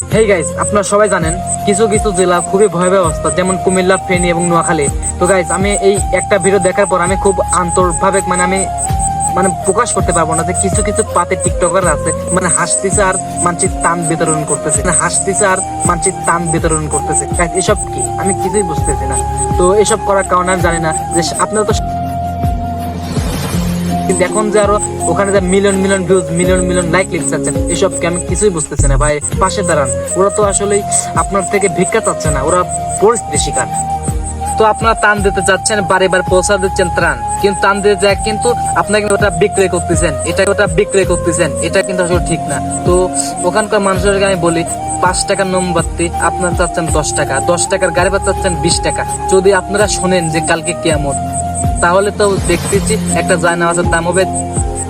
Hey guys আপনারা সবাই জানেন, কিছু কিছু জেলা খুবই ভয়াবহ অবস্থা, যেমন কুমিল্লা, ফেনী এবং নোয়াখালী। তো গাইস আমি এই একটা ভিডিও দেখার পর আমি খুব আন্তর্ভাবে মানে আমি মানে প্রকাশ করতে পারব না যে কিছু কিছু পাতে টিকটকার আছে মানে হাসতেছে আর মানসিক টান বিতরণ করতেছে। মানে হাসতেছে আর মানসিক টান বিতরণ করতেছে। এসব কি? আমি কিছুই বুঝতেছি না। তো এসব করার কারণ আমি জানি না। যে আপনারা তো কিন্তু এখন যে আরও ওখানে যে million million views million million like লিখছেন এসব কি আমি কিছুই বুঝতেছি না। ভাই, পাশে দাঁড়ান। ওরা তো আসলে আপনার থেকে ভিক্ষা চাচ্ছে না, ওরা পরিস্থিতি শিকার। তো আপনারা টান দিতে যাচ্ছেন বারে বার পৌঁছা দিচ্ছেন ত্রাণ। কিন্তু টান দিতে যায় কিন্তু আপনাকে ওটা বিক্রয় করতেছেন, এটা ওটা বিক্রয় করতেছেন, এটা কিন্তু আসলে ঠিক না। তো ওখানকার মানুষদেরকে আমি বলি, পাঁচ টাকার মোমবাতি আপনারা চাচ্ছেন দশ টাকা, দশ টাকার গাড়ি ভাড়া চাচ্ছেন বিশ টাকা। যদি আপনারা শোনেন যে কালকে কেমন তাহলে তো দেখতেছি একটা জায়নামাজের দাম হবে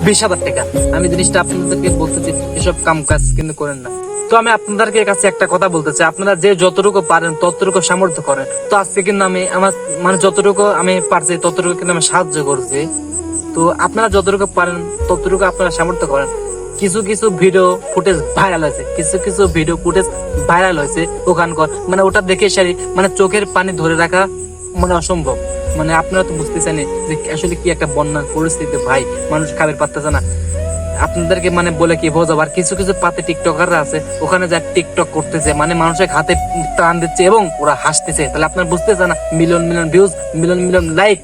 বিশ টাকা। আমি জিনিসটা আপনাদেরকে বলতেছি এসব কাম কাজ কিন্তু করেন না। তো আমি আপনাদেরকে কাছে একটা কথা বলতে চাই, আপনারা যে যতটুকু পারেন, ততটুকু সামর্থ্য করেন। তো আজকে কিন্তু আমি আমার মানে যতটুকু আমি পারছি, ততটুকু কিন্তু আমি সাহায্য করছি। তো আপনারা যতটুকু পারেন, ততটুকু আপনারা সামর্থ্য করেন। কিছু কিছু ভিডিও ফুটেজ ভাইরাল হয়েছে, কিছু কিছু ভিডিও ফুটেজ ভাইরাল হয়েছে ওখানকার। মানে ওটা দেখে সারি মানে চোখের পানি ধরে রাখা মানে অসম্ভব। মানে আপনারা তো বুঝতেছেন যে আসলে কি একটা বন্যার পরিস্থিতি, ভাই। মানুষ খাবার পারতেছে না। আপনাদেরকে মানে বলে কি বোঝাবো? আর কিছু কিছু পাতে টিকটকাররা আছে, ওখানে যা টিকটক করতেছে মানে মানুষের হাতে টান দিচ্ছে এবং ওরা হাসতেছে। তাহলে আপনার বুঝতেছে না? মিলন মিলন ভিউজ মিলন মিলন লাইক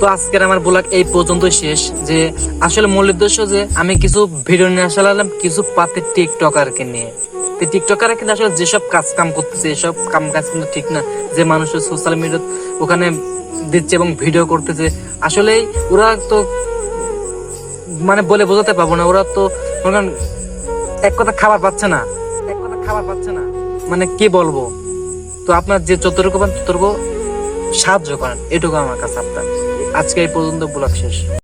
তো আজকের আমার ব্লগ এই পর্যন্ত শেষ, যে আসলে মূল উদ্দেশ্য যে আমি কিছু ভিডিও নিয়ে আসলাম কিছু পাতে টিকটকারকে নিয়ে। তো টিকটকাররা কিন্তু আসলে যেসব কাজ কাম করতেছে, এসব কাম কাজ কিন্তু ঠিক না, যে মানুষের সোশ্যাল মিডিয়া ওখানে দিচ্ছে এবং ভিডিও করতেছে। আসলে ওরা তো মানে বলে বোঝাতে পারব না, ওরা তো এক কথা খাবার পাচ্ছে না, এক কথা খাবার পাচ্ছে না। মানে কি বলব? তো আপনার যে যতটুকু পান ততটুকু সাহায্য করেন। এটুকু আমার কাছে আপনার। আজকে এই পর্যন্ত ব্লগ শেষ।